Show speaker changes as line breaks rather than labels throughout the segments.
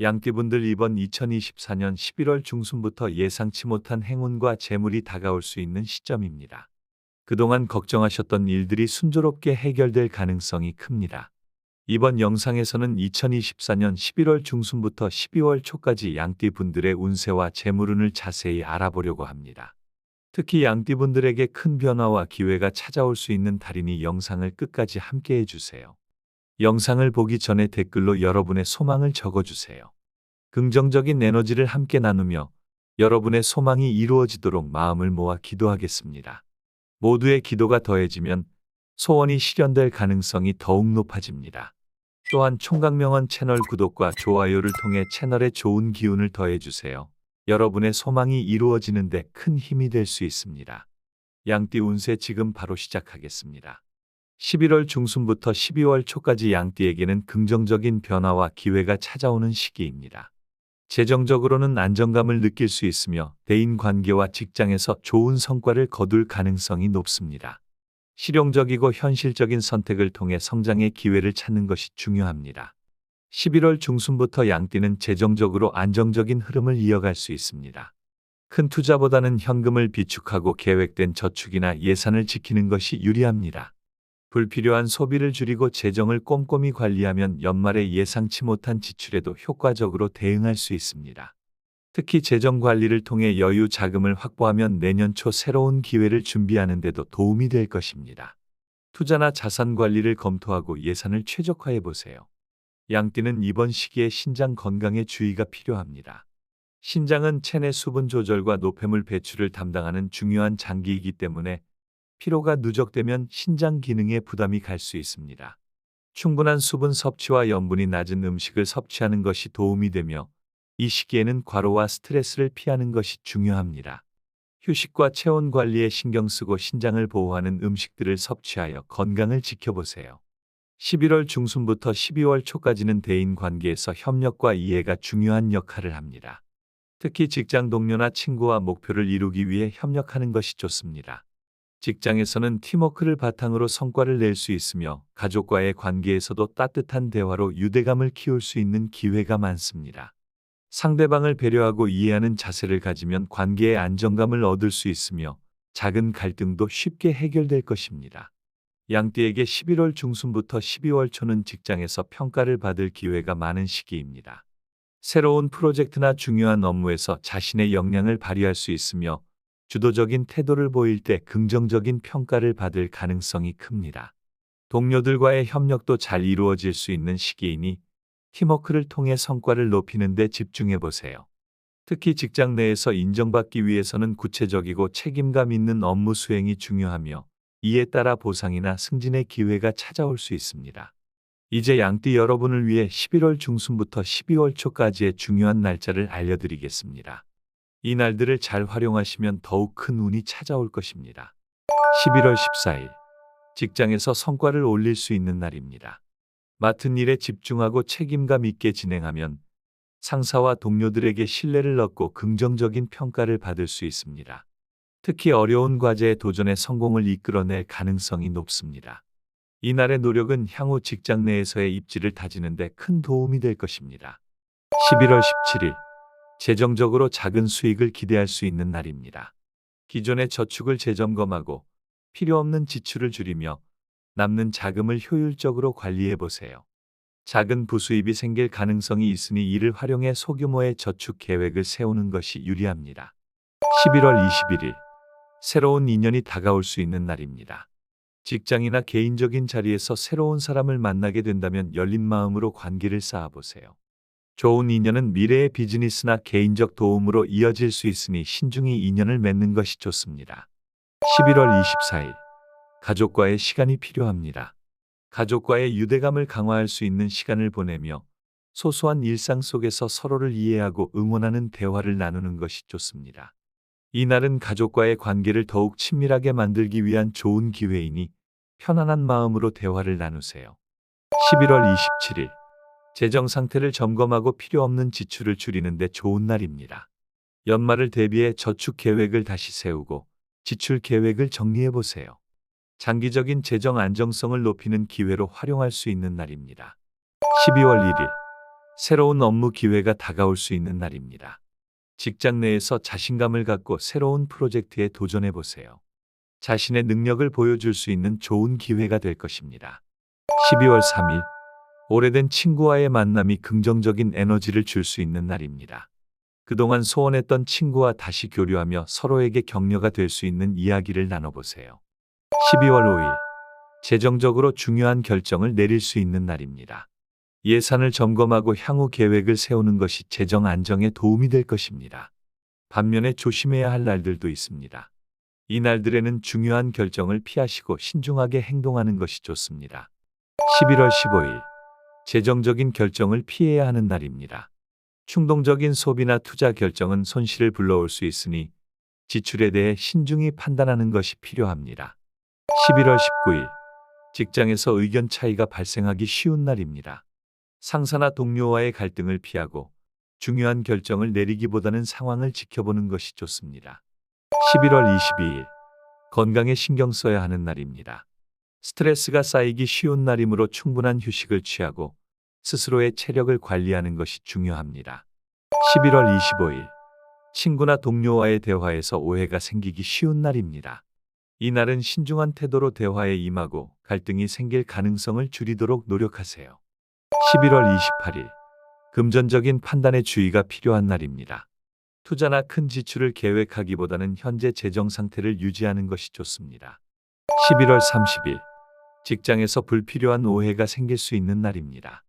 양띠분들 이번 2024년 11월 중순부터 예상치 못한 행운과 재물이 다가올 수 있는 시점입니다. 그동안 걱정하셨던 일들이 순조롭게 해결될 가능성이 큽니다. 이번 영상에서는 2024년 11월 중순부터 12월 초까지 양띠분들의 운세와 재물운을 자세히 알아보려고 합니다. 특히 양띠분들에게 큰 변화와 기회가 찾아올 수 있는 달이니 영상을 끝까지 함께 해 주세요. 영상을 보기 전에 댓글로 여러분의 소망을 적어주세요. 긍정적인 에너지를 함께 나누며 여러분의 소망이 이루어지도록 마음을 모아 기도하겠습니다. 모두의 기도가 더해지면 소원이 실현될 가능성이 더욱 높아집니다. 또한 총각명언 채널 구독과 좋아요를 통해 채널에 좋은 기운을 더해주세요. 여러분의 소망이 이루어지는데 큰 힘이 될 수 있습니다. 양띠 운세 지금 바로 시작하겠습니다. 11월 중순부터 12월 초까지 양띠에게는 긍정적인 변화와 기회가 찾아오는 시기입니다. 재정적으로는 안정감을 느낄 수 있으며 대인 관계와 직장에서 좋은 성과를 거둘 가능성이 높습니다. 실용적이고 현실적인 선택을 통해 성장의 기회를 찾는 것이 중요합니다. 11월 중순부터 양띠는 재정적으로 안정적인 흐름을 이어갈 수 있습니다. 큰 투자보다는 현금을 비축하고 계획된 저축이나 예산을 지키는 것이 유리합니다. 불필요한 소비를 줄이고 재정을 꼼꼼히 관리하면 연말에 예상치 못한 지출에도 효과적으로 대응할 수 있습니다. 특히 재정 관리를 통해 여유 자금을 확보하면 내년 초 새로운 기회를 준비하는 데도 도움이 될 것입니다. 투자나 자산 관리를 검토하고 예산을 최적화해 보세요. 양띠는 이번 시기에 신장 건강에 주의가 필요합니다. 신장은 체내 수분 조절과 노폐물 배출을 담당하는 중요한 장기이기 때문에 피로가 누적되면 신장 기능에 부담이 갈 수 있습니다. 충분한 수분 섭취와 염분이 낮은 음식을 섭취하는 것이 도움이 되며 이 시기에는 과로와 스트레스를 피하는 것이 중요합니다. 휴식과 체온 관리에 신경 쓰고 신장을 보호하는 음식들을 섭취하여 건강을 지켜보세요. 11월 중순부터 12월 초까지는 대인 관계에서 협력과 이해가 중요한 역할을 합니다. 특히 직장 동료나 친구와 목표를 이루기 위해 협력하는 것이 좋습니다. 직장에서는 팀워크를 바탕으로 성과를 낼 수 있으며 가족과의 관계에서도 따뜻한 대화로 유대감을 키울 수 있는 기회가 많습니다. 상대방을 배려하고 이해하는 자세를 가지면 관계의 안정감을 얻을 수 있으며 작은 갈등도 쉽게 해결될 것입니다. 양띠에게 11월 중순부터 12월 초는 직장에서 평가를 받을 기회가 많은 시기입니다. 새로운 프로젝트나 중요한 업무에서 자신의 역량을 발휘할 수 있으며 주도적인 태도를 보일 때 긍정적인 평가를 받을 가능성이 큽니다. 동료들과의 협력도 잘 이루어질 수 있는 시기이니 팀워크를 통해 성과를 높이는 데 집중해 보세요. 특히 직장 내에서 인정받기 위해서는 구체적이고 책임감 있는 업무 수행이 중요하며 이에 따라 보상이나 승진의 기회가 찾아올 수 있습니다. 이제 양띠 여러분을 위해 11월 중순부터 12월 초까지의 중요한 날짜를 알려드리겠습니다. 이 날들을 잘 활용하시면 더욱 큰 운이 찾아올 것입니다. 11월 14일 직장에서 성과를 올릴 수 있는 날입니다. 맡은 일에 집중하고 책임감 있게 진행하면 상사와 동료들에게 신뢰를 얻고 긍정적인 평가를 받을 수 있습니다. 특히 어려운 과제에 도전해 성공을 이끌어낼 가능성이 높습니다. 이날의 노력은 향후 직장 내에서의 입지를 다지는 데 큰 도움이 될 것입니다. 11월 17일 재정적으로 작은 수익을 기대할 수 있는 날입니다. 기존의 저축을 재점검하고 필요 없는 지출을 줄이며 남는 자금을 효율적으로 관리해 보세요. 작은 부수입이 생길 가능성이 있으니 이를 활용해 소규모의 저축 계획을 세우는 것이 유리합니다. 11월 21일 새로운 인연이 다가올 수 있는 날입니다. 직장이나 개인적인 자리에서 새로운 사람을 만나게 된다면 열린 마음으로 관계를 쌓아보세요. 좋은 인연은 미래의 비즈니스나 개인적 도움으로 이어질 수 있으니 신중히 인연을 맺는 것이 좋습니다. 11월 24일 가족과의 시간이 필요합니다. 가족과의 유대감을 강화할 수 있는 시간을 보내며 소소한 일상 속에서 서로를 이해하고 응원하는 대화를 나누는 것이 좋습니다. 이날은 가족과의 관계를 더욱 친밀하게 만들기 위한 좋은 기회이니 편안한 마음으로 대화를 나누세요. 11월 27일 재정 상태를 점검하고 필요 없는 지출을 줄이는 데 좋은 날입니다. 연말을 대비해 저축 계획을 다시 세우고 지출 계획을 정리해 보세요. 장기적인 재정 안정성을 높이는 기회로 활용할 수 있는 날입니다. 12월 1일 새로운 업무 기회가 다가올 수 있는 날입니다. 직장 내에서 자신감을 갖고 새로운 프로젝트에 도전해 보세요. 자신의 능력을 보여줄 수 있는 좋은 기회가 될 것입니다. 12월 3일 오래된 친구와의 만남이 긍정적인 에너지를 줄 수 있는 날입니다. 그동안 소원했던 친구와 다시 교류하며 서로에게 격려가 될 수 있는 이야기를 나눠보세요. 12월 5일 재정적으로 중요한 결정을 내릴 수 있는 날입니다. 예산을 점검하고 향후 계획을 세우는 것이 재정 안정에 도움이 될 것입니다. 반면에 조심해야 할 날들도 있습니다. 이 날들에는 중요한 결정을 피하시고 신중하게 행동하는 것이 좋습니다. 11월 15일 재정적인 결정을 피해야 하는 날입니다. 충동적인 소비나 투자 결정은 손실을 불러올 수 있으니 지출에 대해 신중히 판단하는 것이 필요합니다. 11월 19일 직장에서 의견 차이가 발생하기 쉬운 날입니다. 상사나 동료와의 갈등을 피하고 중요한 결정을 내리기보다는 상황을 지켜보는 것이 좋습니다. 11월 22일 건강에 신경 써야 하는 날입니다. 스트레스가 쌓이기 쉬운 날이므로 충분한 휴식을 취하고 스스로의 체력을 관리하는 것이 중요합니다. 11월 25일 친구나 동료와의 대화에서 오해가 생기기 쉬운 날입니다. 이 날은 신중한 태도로 대화에 임하고 갈등이 생길 가능성을 줄이도록 노력하세요. 11월 28일 금전적인 판단에 주의가 필요한 날입니다. 투자나 큰 지출을 계획하기보다는 현재 재정 상태를 유지하는 것이 좋습니다. 11월 30일 직장에서 불필요한 오해가 생길 수 있는 날입니다.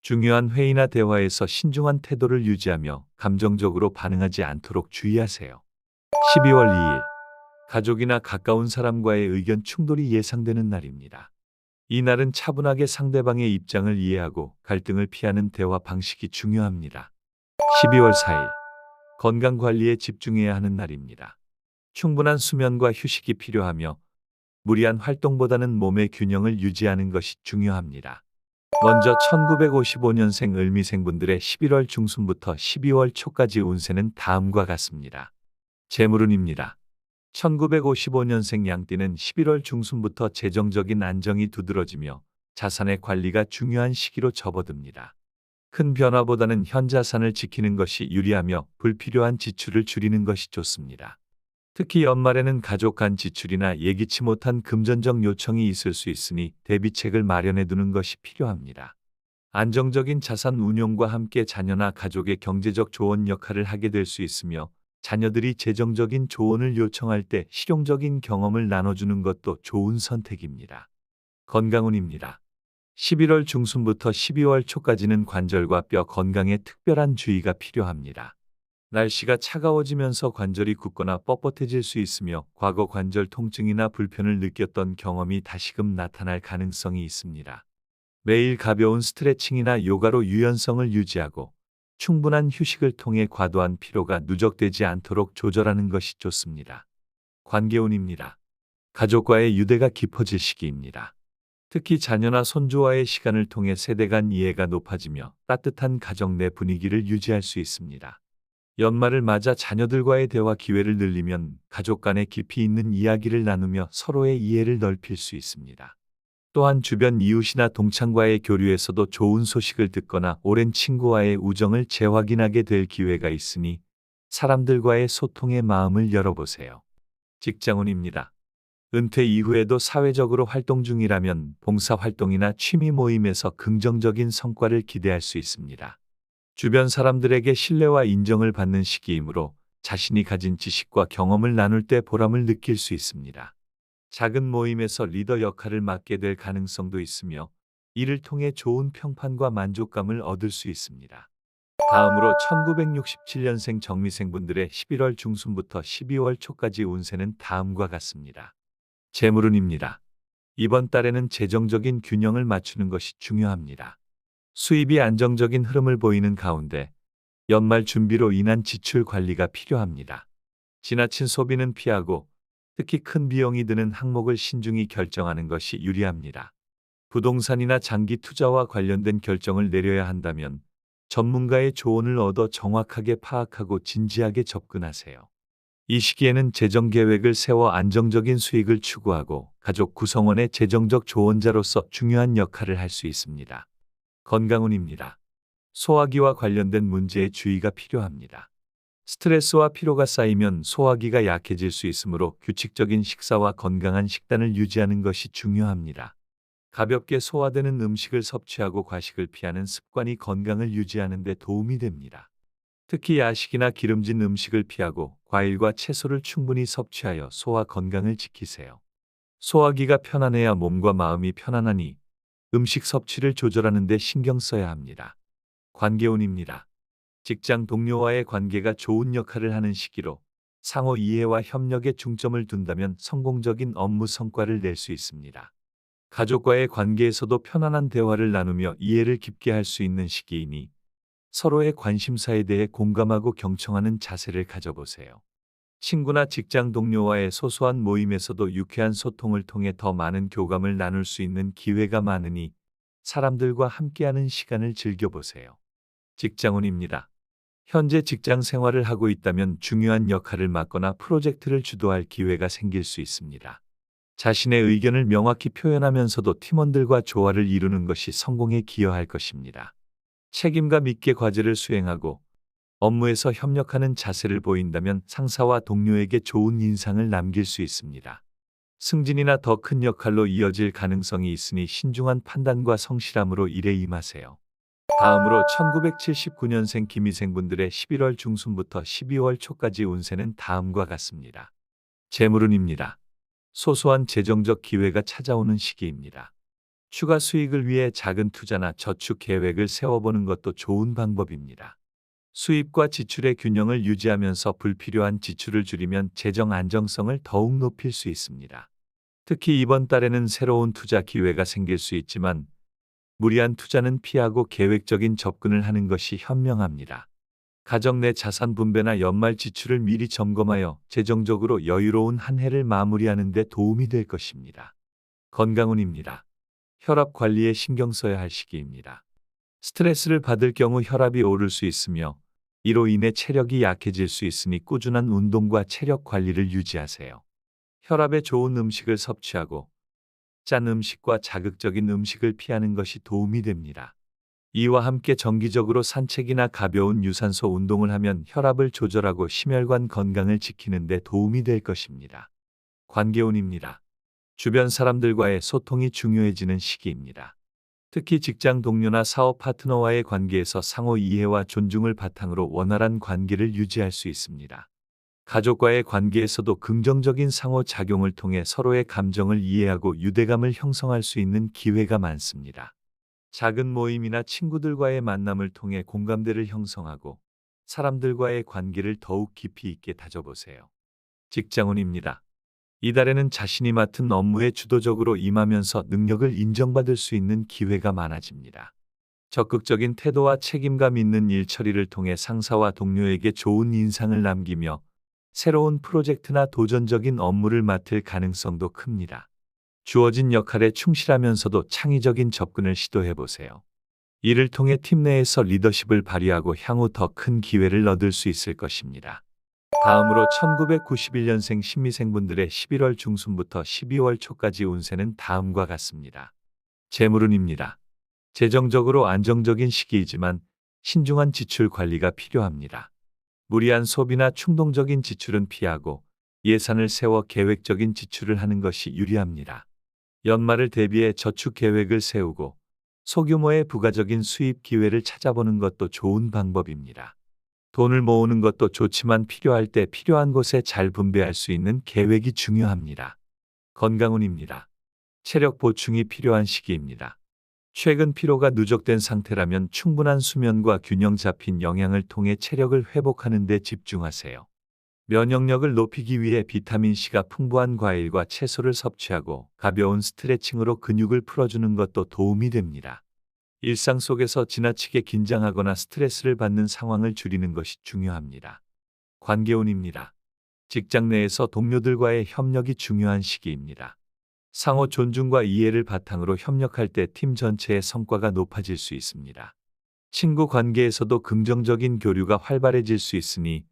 중요한 회의나 대화에서 신중한 태도를 유지하며 감정적으로 반응하지 않도록 주의하세요. 12월 2일 가족이나 가까운 사람과의 의견 충돌이 예상되는 날입니다. 이 날은 차분하게 상대방의 입장을 이해하고 갈등을 피하는 대화 방식이 중요합니다. 12월 4일 건강 관리에 집중해야 하는 날입니다. 충분한 수면과 휴식이 필요하며 무리한 활동보다는 몸의 균형을 유지하는 것이 중요합니다. 먼저 1955년생 을미생분들의 11월 중순부터 12월 초까지 운세는 다음과 같습니다. 재물운입니다. 1955년생 양띠는 11월 중순부터 재정적인 안정이 두드러지며 자산의 관리가 중요한 시기로 접어듭니다. 큰 변화보다는 현 자산을 지키는 것이 유리하며 불필요한 지출을 줄이는 것이 좋습니다. 특히 연말에는 가족 간 지출이나 예기치 못한 금전적 요청이 있을 수 있으니 대비책을 마련해 두는 것이 필요합니다. 안정적인 자산 운용과 함께 자녀나 가족의 경제적 조언 역할을 하게 될 수 있으며 자녀들이 재정적인 조언을 요청할 때 실용적인 경험을 나눠주는 것도 좋은 선택입니다. 건강운입니다. 11월 중순부터 12월 초까지는 관절과 뼈 건강에 특별한 주의가 필요합니다. 날씨가 차가워지면서 관절이 굳거나 뻣뻣해질 수 있으며 과거 관절 통증이나 불편을 느꼈던 경험이 다시금 나타날 가능성이 있습니다. 매일 가벼운 스트레칭이나 요가로 유연성을 유지하고 충분한 휴식을 통해 과도한 피로가 누적되지 않도록 조절하는 것이 좋습니다. 관계운입니다. 가족과의 유대가 깊어질 시기입니다. 특히 자녀나 손주와의 시간을 통해 세대 간 이해가 높아지며 따뜻한 가정 내 분위기를 유지할 수 있습니다. 연말을 맞아 자녀들과의 대화 기회를 늘리면 가족 간의 깊이 있는 이야기를 나누며 서로의 이해를 넓힐 수 있습니다. 또한 주변 이웃이나 동창과의 교류에서도 좋은 소식을 듣거나 오랜 친구와의 우정을 재확인하게 될 기회가 있으니 사람들과의 소통의 마음을 열어보세요. 직장운입니다. 은퇴 이후에도 사회적으로 활동 중이라면 봉사활동이나 취미 모임에서 긍정적인 성과를 기대할 수 있습니다. 주변 사람들에게 신뢰와 인정을 받는 시기이므로 자신이 가진 지식과 경험을 나눌 때 보람을 느낄 수 있습니다. 작은 모임에서 리더 역할을 맡게 될 가능성도 있으며 이를 통해 좋은 평판과 만족감을 얻을 수 있습니다. 다음으로 1967년생 정미생분들의 11월 중순부터 12월 초까지 운세는 다음과 같습니다. 재물운입니다. 이번 달에는 재정적인 균형을 맞추는 것이 중요합니다. 수입이 안정적인 흐름을 보이는 가운데 연말 준비로 인한 지출 관리가 필요합니다. 지나친 소비는 피하고 특히 큰 비용이 드는 항목을 신중히 결정하는 것이 유리합니다. 부동산이나 장기 투자와 관련된 결정을 내려야 한다면 전문가의 조언을 얻어 정확하게 파악하고 진지하게 접근하세요. 이 시기에는 재정 계획을 세워 안정적인 수익을 추구하고 가족 구성원의 재정적 조언자로서 중요한 역할을 할 수 있습니다. 건강운입니다. 소화기와 관련된 문제에 주의가 필요합니다. 스트레스와 피로가 쌓이면 소화기가 약해질 수 있으므로 규칙적인 식사와 건강한 식단을 유지하는 것이 중요합니다. 가볍게 소화되는 음식을 섭취하고 과식을 피하는 습관이 건강을 유지하는 데 도움이 됩니다. 특히 야식이나 기름진 음식을 피하고 과일과 채소를 충분히 섭취하여 소화 건강을 지키세요. 소화기가 편안해야 몸과 마음이 편안하니 음식 섭취를 조절하는 데 신경 써야 합니다. 관계운입니다. 직장 동료와의 관계가 좋은 역할을 하는 시기로 상호 이해와 협력에 중점을 둔다면 성공적인 업무 성과를 낼 수 있습니다. 가족과의 관계에서도 편안한 대화를 나누며 이해를 깊게 할 수 있는 시기이니 서로의 관심사에 대해 공감하고 경청하는 자세를 가져보세요. 친구나 직장 동료와의 소소한 모임에서도 유쾌한 소통을 통해 더 많은 교감을 나눌 수 있는 기회가 많으니 사람들과 함께하는 시간을 즐겨보세요. 직장운입니다. 현재 직장 생활을 하고 있다면 중요한 역할을 맡거나 프로젝트를 주도할 기회가 생길 수 있습니다. 자신의 의견을 명확히 표현하면서도 팀원들과 조화를 이루는 것이 성공에 기여할 것입니다. 책임감 있게 과제를 수행하고 업무에서 협력하는 자세를 보인다면 상사와 동료에게 좋은 인상을 남길 수 있습니다. 승진이나 더 큰 역할로 이어질 가능성이 있으니 신중한 판단과 성실함으로 일에 임하세요. 다음으로 1979년생 김희생분들의 11월 중순부터 12월 초까지 운세는 다음과 같습니다. 재물운입니다. 소소한 재정적 기회가 찾아오는 시기입니다. 추가 수익을 위해 작은 투자나 저축 계획을 세워보는 것도 좋은 방법입니다. 수입과 지출의 균형을 유지하면서 불필요한 지출을 줄이면 재정 안정성을 더욱 높일 수 있습니다. 특히 이번 달에는 새로운 투자 기회가 생길 수 있지만 무리한 투자는 피하고 계획적인 접근을 하는 것이 현명합니다. 가정 내 자산 분배나 연말 지출을 미리 점검하여 재정적으로 여유로운 한 해를 마무리하는 데 도움이 될 것입니다. 건강운입니다. 혈압 관리에 신경 써야 할 시기입니다. 스트레스를 받을 경우 혈압이 오를 수 있으며 이로 인해 체력이 약해질 수 있으니 꾸준한 운동과 체력 관리를 유지하세요. 혈압에 좋은 음식을 섭취하고 짠 음식과 자극적인 음식을 피하는 것이 도움이 됩니다. 이와 함께 정기적으로 산책이나 가벼운 유산소 운동을 하면 혈압을 조절하고 심혈관 건강을 지키는 데 도움이 될 것입니다. 관계운입니다. 주변 사람들과의 소통이 중요해지는 시기입니다. 특히 직장 동료나 사업 파트너와의 관계에서 상호 이해와 존중을 바탕으로 원활한 관계를 유지할 수 있습니다. 가족과의 관계에서도 긍정적인 상호 작용을 통해 서로의 감정을 이해하고 유대감을 형성할 수 있는 기회가 많습니다. 작은 모임이나 친구들과의 만남을 통해 공감대를 형성하고 사람들과의 관계를 더욱 깊이 있게 다져보세요. 직장운입니다. 이달에는 자신이 맡은 업무에 주도적으로 임하면서 능력을 인정받을 수 있는 기회가 많아집니다. 적극적인 태도와 책임감 있는 일 처리를 통해 상사와 동료에게 좋은 인상을 남기며 새로운 프로젝트나 도전적인 업무를 맡을 가능성도 큽니다. 주어진 역할에 충실하면서도 창의적인 접근을 시도해 보세요. 이를 통해 팀 내에서 리더십을 발휘하고 향후 더 큰 기회를 얻을 수 있을 것입니다. 다음으로 1991년생 신미생분들의 11월 중순부터 12월 초까지 운세는 다음과 같습니다. 재물운입니다. 재정적으로 안정적인 시기이지만 신중한 지출 관리가 필요합니다. 무리한 소비나 충동적인 지출은 피하고 예산을 세워 계획적인 지출을 하는 것이 유리합니다. 연말을 대비해 저축 계획을 세우고 소규모의 부가적인 수입 기회를 찾아보는 것도 좋은 방법입니다. 돈을 모으는 것도 좋지만 필요할 때 필요한 곳에 잘 분배할 수 있는 계획이 중요합니다. 건강운입니다. 체력 보충이 필요한 시기입니다. 최근 피로가 누적된 상태라면 충분한 수면과 균형 잡힌 영양을 통해 체력을 회복하는 데 집중하세요. 면역력을 높이기 위해 비타민C가 풍부한 과일과 채소를 섭취하고 가벼운 스트레칭으로 근육을 풀어주는 것도 도움이 됩니다. 일상 속에서 지나치게 긴장하거나 스트레스를 받는 상황을 줄이는 것이 중요합니다. 관계운입니다. 직장 내에서 동료들과의 협력이 중요한 시기입니다. 상호 존중과 이해를 바탕으로 협력할 때 팀 전체의 성과가 높아질 수 있습니다. 친구 관계에서도 긍정적인 교류가 활발해질 수 있으니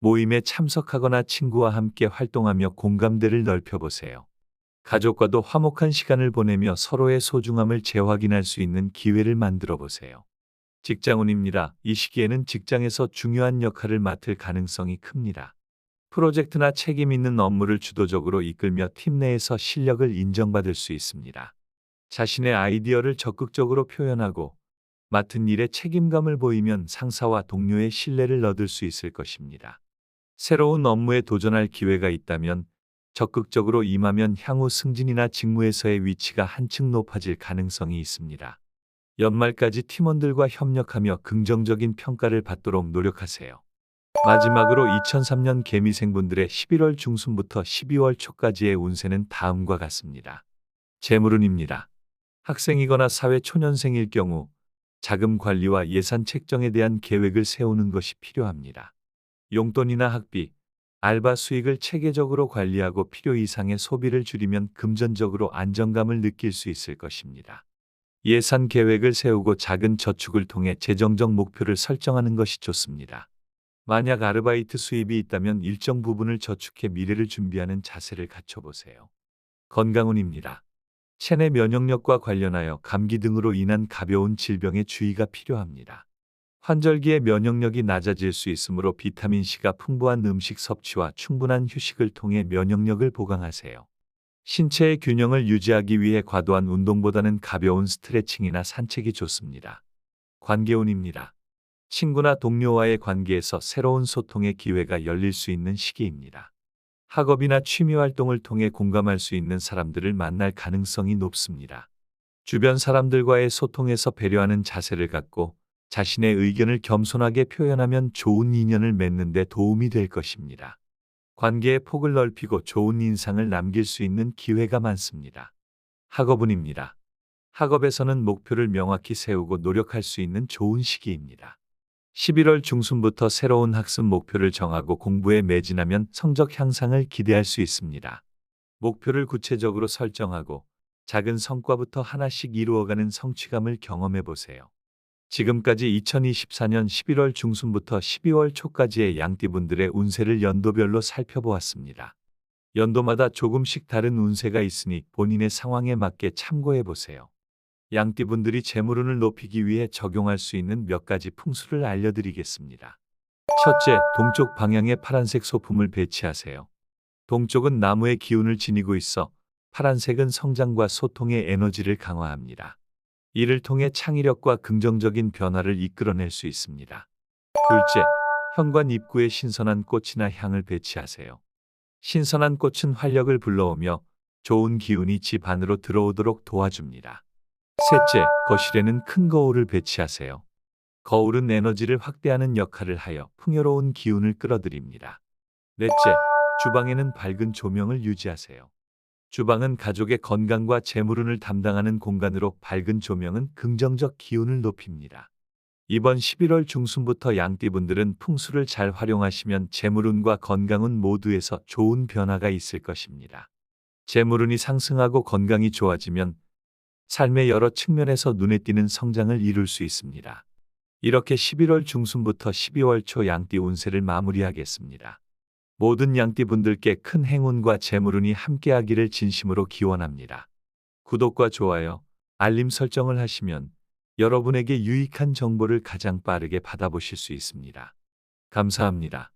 모임에 참석하거나 친구와 함께 활동하며 공감대를 넓혀보세요. 가족과도 화목한 시간을 보내며 서로의 소중함을 재확인할 수 있는 기회를 만들어 보세요. 직장운입니다. 이 시기에는 직장에서 중요한 역할을 맡을 가능성이 큽니다. 프로젝트나 책임 있는 업무를 주도적으로 이끌며 팀 내에서 실력을 인정받을 수 있습니다. 자신의 아이디어를 적극적으로 표현하고 맡은 일에 책임감을 보이면 상사와 동료의 신뢰를 얻을 수 있을 것입니다. 새로운 업무에 도전할 기회가 있다면 적극적으로 임하면 향후 승진이나 직무에서의 위치가 한층 높아질 가능성이 있습니다. 연말까지 팀원들과 협력하며 긍정적인 평가를 받도록 노력하세요. 마지막으로 2003년 개미생분들의 11월 중순부터 12월 초까지의 운세는 다음과 같습니다. 재물운입니다. 학생이거나 사회 초년생일 경우 자금 관리와 예산 책정에 대한 계획을 세우는 것이 필요합니다. 용돈이나 학비, 알바 수익을 체계적으로 관리하고 필요 이상의 소비를 줄이면 금전적으로 안정감을 느낄 수 있을 것입니다. 예산 계획을 세우고 작은 저축을 통해 재정적 목표를 설정하는 것이 좋습니다. 만약 아르바이트 수입이 있다면 일정 부분을 저축해 미래를 준비하는 자세를 갖춰보세요. 건강운입니다. 체내 면역력과 관련하여 감기 등으로 인한 가벼운 질병에 주의가 필요합니다. 환절기에 면역력이 낮아질 수 있으므로 비타민C가 풍부한 음식 섭취와 충분한 휴식을 통해 면역력을 보강하세요. 신체의 균형을 유지하기 위해 과도한 운동보다는 가벼운 스트레칭이나 산책이 좋습니다. 관계운입니다. 친구나 동료와의 관계에서 새로운 소통의 기회가 열릴 수 있는 시기입니다. 학업이나 취미 활동을 통해 공감할 수 있는 사람들을 만날 가능성이 높습니다. 주변 사람들과의 소통에서 배려하는 자세를 갖고 자신의 의견을 겸손하게 표현하면 좋은 인연을 맺는 데 도움이 될 것입니다. 관계의 폭을 넓히고 좋은 인상을 남길 수 있는 기회가 많습니다. 학업운입니다. 학업에서는 목표를 명확히 세우고 노력할 수 있는 좋은 시기입니다. 11월 중순부터 새로운 학습 목표를 정하고 공부에 매진하면 성적 향상을 기대할 수 있습니다. 목표를 구체적으로 설정하고 작은 성과부터 하나씩 이루어가는 성취감을 경험해 보세요. 지금까지 2024년 11월 중순부터 12월 초까지의 양띠분들의 운세를 연도별로 살펴보았습니다. 연도마다 조금씩 다른 운세가 있으니 본인의 상황에 맞게 참고해 보세요. 양띠분들이 재물운을 높이기 위해 적용할 수 있는 몇 가지 풍수를 알려드리겠습니다. 첫째, 동쪽 방향에 파란색 소품을 배치하세요. 동쪽은 나무의 기운을 지니고 있어 파란색은 성장과 소통의 에너지를 강화합니다. 이를 통해 창의력과 긍정적인 변화를 이끌어낼 수 있습니다. 둘째, 현관 입구에 신선한 꽃이나 향을 배치하세요. 신선한 꽃은 활력을 불러오며 좋은 기운이 집 안으로 들어오도록 도와줍니다. 셋째, 거실에는 큰 거울을 배치하세요. 거울은 에너지를 확대하는 역할을 하여 풍요로운 기운을 끌어들입니다. 넷째, 주방에는 밝은 조명을 유지하세요. 주방은 가족의 건강과 재물운을 담당하는 공간으로 밝은 조명은 긍정적 기운을 높입니다. 이번 11월 중순부터 양띠분들은 풍수를 잘 활용하시면 재물운과 건강운 모두에서 좋은 변화가 있을 것입니다. 재물운이 상승하고 건강이 좋아지면 삶의 여러 측면에서 눈에 띄는 성장을 이룰 수 있습니다. 이렇게 11월 중순부터 12월 초 양띠 운세를 마무리하겠습니다. 모든 양띠분들께 큰 행운과 재물운이 함께하기를 진심으로 기원합니다. 구독과 좋아요, 알림 설정을 하시면 여러분에게 유익한 정보를 가장 빠르게 받아보실 수 있습니다. 감사합니다.